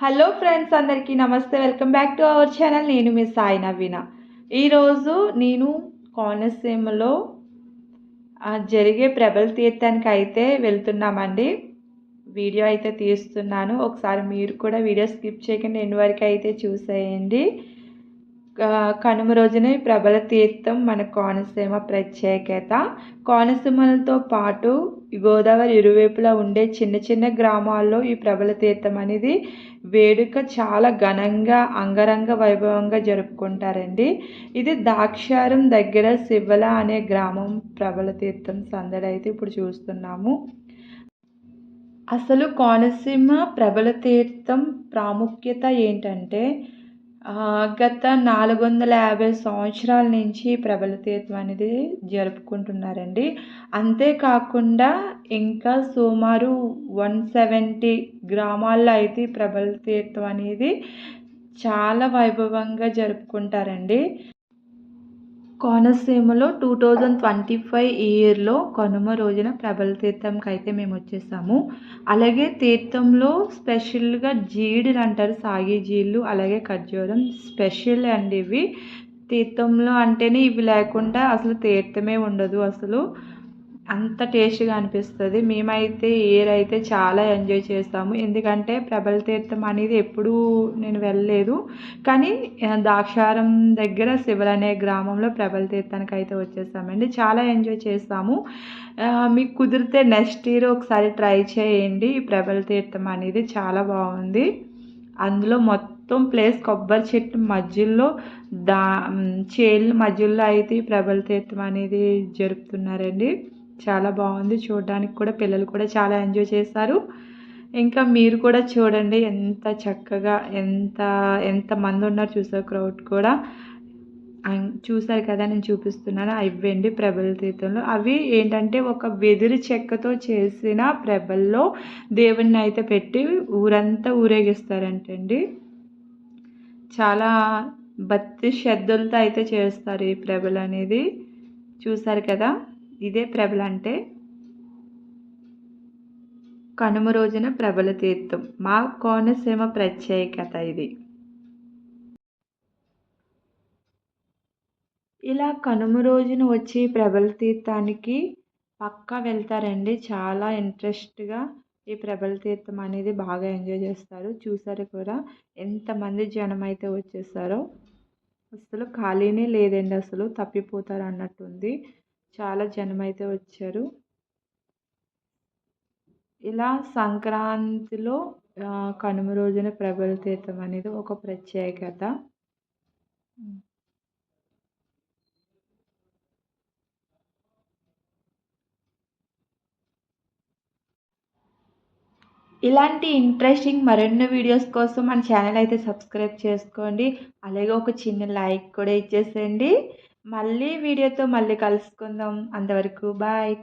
Hello friends అందరికీ నమస్తే. Welcome back to our channel నేను మీ సాయి నవీన. ఈరోజు నేను కోనసీమలో జరిగే ప్రబల తీర్థానికి అయితే వెళ్తున్నామండి. వీడియో అయితే తీస్తున్నాను. ఒకసారి మీరు కూడా వీడియో స్కిప్ చేయకుండా. ఎన్ని వరకు అయితే చూసేయండి. కనుమ రోజున ప్రబల తీర్థం మన కోనసీమ ప్రత్యేకత. కోనసీమలతో పాటు గోదావరి ఇరువైపులా ఉండే చిన్న చిన్న గ్రామాల్లో ఈ ప్రబల తీర్థం అనేది వేడుక చాలా ఘనంగా అంగరంగ వైభవంగా జరుపుకుంటారండి. ఇది దాక్షారం దగ్గర శివల అనే గ్రామం ప్రబల తీర్థం సందడి అయితే ఇప్పుడు చూస్తున్నాము. అసలు కోనసీమ ప్రబల తీర్థం ప్రాముఖ్యత ఏంటంటే గత నాలుగు వందల యాభై సంవత్సరాల నుంచి ప్రబల తీర్థం అనేది జరుపుకుంటున్నారండి. అంతేకాకుండా ఇంకా సుమారు వన్ సెవెంటీ గ్రామాల్లో అయితే ప్రబల తీర్థం అనేది చాలా వైభవంగా జరుపుకుంటారండి. కోనసీమలో టూ థౌజండ్ ట్వంటీ ఫైవ్ ఇయర్లో కనుమ రోజున ప్రబల తీర్థంకి అయితే మేము వచ్చేసాము. అలాగే తీర్థంలో స్పెషల్గా జీడిలు అంటారు సాగి జీళ్ళు అలాగే ఖర్జూరం స్పెషల్ అండి ఇవి. తీర్థంలో అంటేనే ఇవి లేకుండా అసలు తీర్థమే ఉండదు అసలు. అంత టేస్ట్గా అనిపిస్తుంది. మేమైతే ఇయర్ అయితే చాలా ఎంజాయ్ చేస్తాము ఎందుకంటే ప్రబల తీర్థం అనేది ఎప్పుడూ నేను వెళ్ళలేదు. కానీ ద్రాక్షారం దాక్షారం దగ్గర శివల్ అనే గ్రామంలో ప్రబల తీర్థానికి అయితే వచ్చేసామండి. చాలా ఎంజాయ్ చేస్తాము. మీకు కుదిరితే నెక్స్ట్ ఇయర్ ఒకసారి ట్రై చేయండి. ఈ ప్రబల తీర్థం అనేది చాలా బాగుంది. అందులో మొత్తం ప్లేస్ కొబ్బరి చెట్టు మధ్యలో దా చేళ్ళ మధ్యలో అయితే ఈ ప్రబల తీర్థం అనేది జరుపుతున్నారండి. చాలా బాగుంది. చూడడానికి కూడా పిల్లలు కూడా చాలా ఎంజాయ్ చేశారు. ఇంకా మీరు కూడా చూడండి ఎంత చక్కగా ఎంత ఎంత మంది ఉన్నారు చూసారు క్రౌడ్ కూడా. చూసారు కదా నేను చూపిస్తున్నాను. ఇవ్వండి ప్రభల తీర్థంలో. అవి ఏంటంటే ఒక వెదురు చెక్కతో చేసిన ప్రభల్లో దేవుణ్ణి అయితే పెట్టి ఊరంతా ఊరేగిస్తారంటండి. చాలా భక్తి శ్రద్ధలతో అయితే చేస్తారు ఈ ప్రభలు అనేది చూసారు కదా? ఇదే ప్రభల అంటే కనుమ రోజున ప్రబల తీర్థం. మా కోనసీమ ప్రత్యేకత ఇది. ఇలా కనుమ రోజున వచ్చి ప్రబల తీర్థానికి పక్కా వెళ్తారండి. చాలా ఇంట్రెస్ట్గా ఈ ప్రబల తీర్థం అనేది బాగా ఎంజాయ్ చేస్తారు. చూసారు కూడా ఎంతమంది జనం అయితే వచ్చేసారో. అసలు ఖాళీనే లేదండి. అసలు తప్పిపోతారు అన్నట్టుంది. చాలా జనం అయితే వచ్చారు. ఇలా సంక్రాంతిలో కనుమ రోజున ప్రబల తీర్థం అనేది ఒక ప్రత్యేకత. ఇలాంటి ఇంట్రెస్టింగ్ మరెన్నో వీడియోస్ కోసం మన ఛానల్ అయితే సబ్స్క్రైబ్ చేసుకోండి. అలాగే ఒక చిన్న లైక్ కూడా ఇచ్చేసేయండి. మళ్ళీ వీడియోతో మళ్ళీ కలుసుకుందాం. అంతవరకు బాయ్.